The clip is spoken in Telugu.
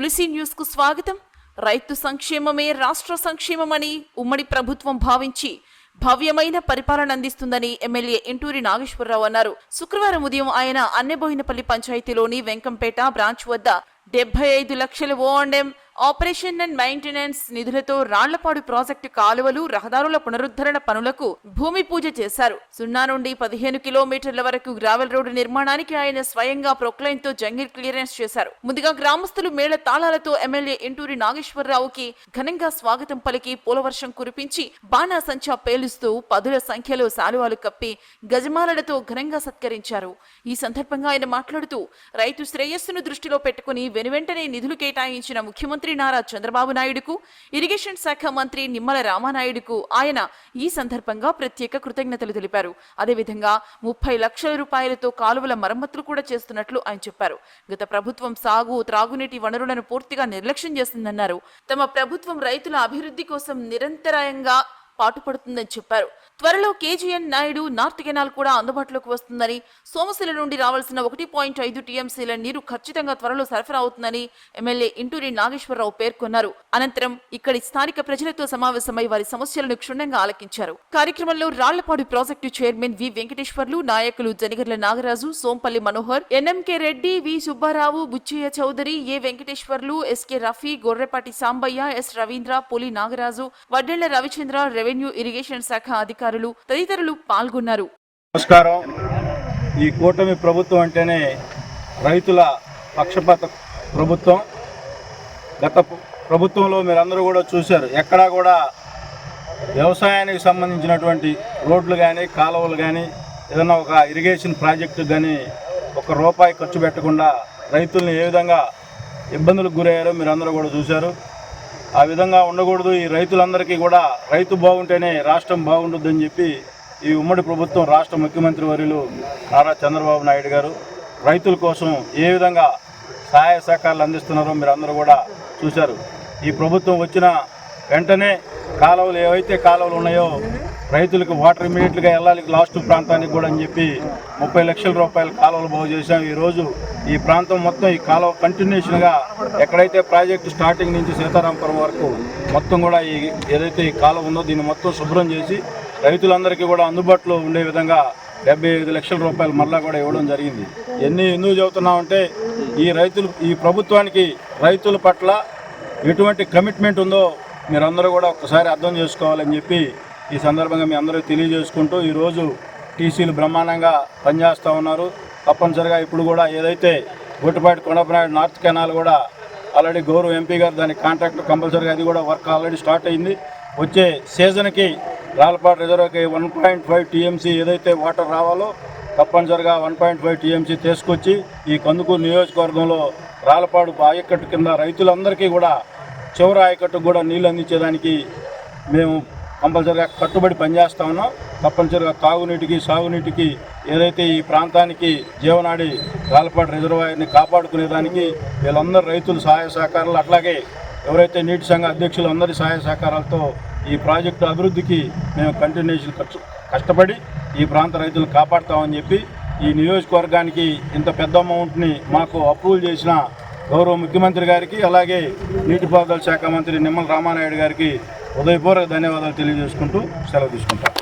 తులసి న్యూస్కు స్వాగతం. రైతు సంక్షేమమే రాష్ట్ర సంక్షేమమని ఉమ్మడి ప్రభుత్వం భావించి భవ్యమైన పరిపాలన అందిస్తుందని ఎమ్మెల్యే ఇంటూరి నాగేశ్వరరావు అన్నారు. శుక్రవారం ఉదయం ఆయన అన్నెబోయినపల్లి పంచాయతీలోని వెంకంపేట బ్రాంచ్ వద్ద డెబ్బై ఐదు లక్షల ఓఎండ్ఎం ఆపరేషన్ అండ్ మెయింటెనెన్స్ నిధులతో రాళ్ళపాడు ప్రాజెక్టు కాలువలు రహదారుల పునరుద్ధరణ పనులకు భూమి పూజ చేశారు. సున్నా నుండి పదిహేను కిలోమీటర్ల వరకు గ్రావెల్ రోడ్డు నిర్మాణానికి ఆయన స్వయంగా ప్రొక్లైన్తో జంగిల్ క్లియరెన్స్ చేశారు. ముందుగా గ్రామస్తులు మేళ తాళాలతో ఎమ్మెల్యే ఇంటూరి నాగేశ్వరరావుకి ఘనంగా స్వాగతం పలికి పూలవర్షం కురిపించి బాణాసంచా పేలుస్తూ పదుల సంఖ్యలో శాలువాలు కప్పి గజమాలలతో ఘనంగా సత్కరించారు. ఈ సందర్భంగా ఆయన మాట్లాడుతూ రైతు శ్రేయస్సును దృష్టిలో పెట్టుకుని వెనువెంటనే నిధులు కేటాయించిన ముఖ్యమంత్రి నారా చంద్రబాబు నాయుడుకు ఇరిగేషన్ శాఖ మంత్రి నిమ్మల రామానాయుడుకు ఆయన ఈ సందర్భంగా ప్రత్యేక కృతజ్ఞతలు తెలిపారు. అదేవిధంగా ముప్పై లక్షల రూపాయలతో కాలువల మరమ్మతులు కూడా చేస్తున్నట్లు ఆయన చెప్పారు. గత ప్రభుత్వం సాగు త్రాగునీటి వనరులను పూర్తిగా నిర్లక్ష్యం చేసిందన్నారు తమ ప్రభుత్వం రైతుల అభివృద్ధి కోసం నిరంతరాయంగా పాటుపడుతుందని చెప్పారు. త్వరలో కేజీఎన్ నాయుడు నార్త్ కెనాల్ కూడా అందుబాటులోకి వస్తుందని సోమశిల నుండి రావాల్సిన ఒకటి పాయింట్ ఐదు టీఎంసీల నీరు ఖచ్చితంగా త్వరలో సరఫరా అవుతుందని ఎమ్మెల్యే ఇంటూరి నాగేశ్వరరావు పేర్కొన్నారు. అనంతరం ఇక్కడి స్థానిక ప్రజలతో సమావేశమై వారి సమస్యలను క్షుణ్ణంగా ఆలకించారు. కార్యక్రమంలో రాళ్ళపాడు ప్రాజెక్టు చైర్మన్ వి వెంకటేశ్వర్లు నాయకులు జనగర్ల నాగరాజు సోంపల్లి మనోహర్ ఎన్ఎంకే రెడ్డి వి సుబ్బారావు బుచ్చయ్య చౌదరి ఏ Venkateswarlu SK Rafi Gorrepati Sambaiah yes Ravindra Puli Nagaraju Vaddella Ravichandra revenue irrigation శాఖ అధికారులు తదితరులు పాల్గొన్నారు. నమస్కారం. ఈ కూటమి ప్రభుత్వం అంటేనే రైతుల పక్షపాత ప్రభుత్వం. గత ప్రభుత్వంలో మీరందరూ కూడా చూశారు. ఎక్కడా కూడా వ్యవసాయానికి సంబంధించినటువంటి రోడ్లు కానీ కాలువలు కానీ ఏదైనా ఒక ఇరిగేషన్ ప్రాజెక్టు కానీ ఒక రూపాయి ఖర్చు పెట్టకుండా రైతుల్ని ఏ విధంగా ఇబ్బందులకు గురయ్యారో మీరందరూ కూడా చూశారు. ఆ విధంగా ఉండకూడదు. ఈ రైతులందరికీ కూడా రైతు బాగుంటేనే రాష్ట్రం బాగుంటుందని చెప్పి ఈ ఉమ్మడి ప్రభుత్వం రాష్ట్ర ముఖ్యమంత్రి వర్యులు నారా చంద్రబాబు నాయుడు గారు రైతుల కోసం ఏ విధంగా సహాయ సహకారాలు అందిస్తున్నారో మీరు అందరూ కూడా చూశారు. ఈ ప్రభుత్వం వచ్చిన వెంటనే కాలువలు ఏవైతే కాలువలు ఉన్నాయో రైతులకు వాటర్ ఇమీడియట్గా వెళ్ళాలి లాస్ట్ ప్రాంతానికి కూడా అని చెప్పి ముప్పై లక్షల రూపాయల కాలువలు బాగు చేశాం. ఈరోజు ఈ ప్రాంతం మొత్తం ఈ కాలువ కంటిన్యూషన్గా ఎక్కడైతే ప్రాజెక్టు స్టార్టింగ్ నుంచి సీతారాంపురం వరకు మొత్తం కూడా ఈ ఏదైతే ఈ కాలువ ఉందో దీన్ని మొత్తం శుభ్రం చేసి రైతులందరికీ కూడా అందుబాటులో ఉండే విధంగా డెబ్బై ఐదు లక్షల రూపాయలు మరలా కూడా ఇవ్వడం జరిగింది. ఎన్ని ఎందుకు చెబుతున్నామంటే ఈ రైతులు ఈ ప్రభుత్వానికి రైతుల పట్ల ఎటువంటి కమిట్మెంట్ ఉందో మీరందరూ కూడా ఒకసారి అర్థం చేసుకోవాలని చెప్పి ఈ సందర్భంగా మీ అందరూ తెలియజేసుకుంటూ ఈరోజు టీసీలు బ్రహ్మాండంగా పనిచేస్తూ ఉన్నారు. తప్పనిసరిగా ఇప్పుడు కూడా ఏదైతే గుట్టుపాటి కొండపనాయుడు నార్త్ కెనాల్ కూడా ఆల్రెడీ గౌరవ ఎంపీ గారు దాని కాంట్రాక్ట్ కంపల్సరీగా అది కూడా వర్క్ ఆల్రెడీ స్టార్ట్ అయింది. వచ్చే సీజన్కి రాలపాడు రిజర్వ్కి వన్ పాయింట్ ఫైవ్ టీఎంసీ ఏదైతే వాటర్ రావాలో తప్పనిసరిగా వన్ పాయింట్ ఫైవ్ టీఎంసీ తీసుకొచ్చి ఈ కందుకూరు నియోజకవర్గంలో రాలపాడు ఆయకట్టు కింద రైతులందరికీ కూడా చివరి ఆయకట్టుకు కూడా నీళ్ళు అందించేదానికి మేము కంపల్సరిగా కట్టుబడి పనిచేస్తా ఉన్నాం. తప్పనిసరిగా తాగునీటికి సాగునీటికి ఏదైతే ఈ ప్రాంతానికి జీవనాడి రాలపాడు రిజర్వాయర్ని కాపాడుకునేదానికి వీళ్ళందరూ రైతుల సహాయ సహకారాలు అట్లాగే ఎవరైతే నీటి సంఘ అధ్యక్షులు అందరి సహాయ సహకారాలతో ఈ ప్రాజెక్టు అభివృద్ధికి మేము కంటిన్యూషన్ ఖర్చు కష్టపడి ఈ ప్రాంత రైతులను కాపాడుతామని చెప్పి ఈ నియోజకవర్గానికి ఇంత పెద్ద అమౌంట్ని మాకు అప్రూవల్ చేసిన గౌరవ ముఖ్యమంత్రి గారికి అలాగే నీటిపారుదల శాఖ మంత్రి నిమ్మల రామానాయుడు గారికి హృదయపూర్వక ధన్యవాదాలు తెలియజేసుకుంటూ సెలవు తీసుకుంటాం.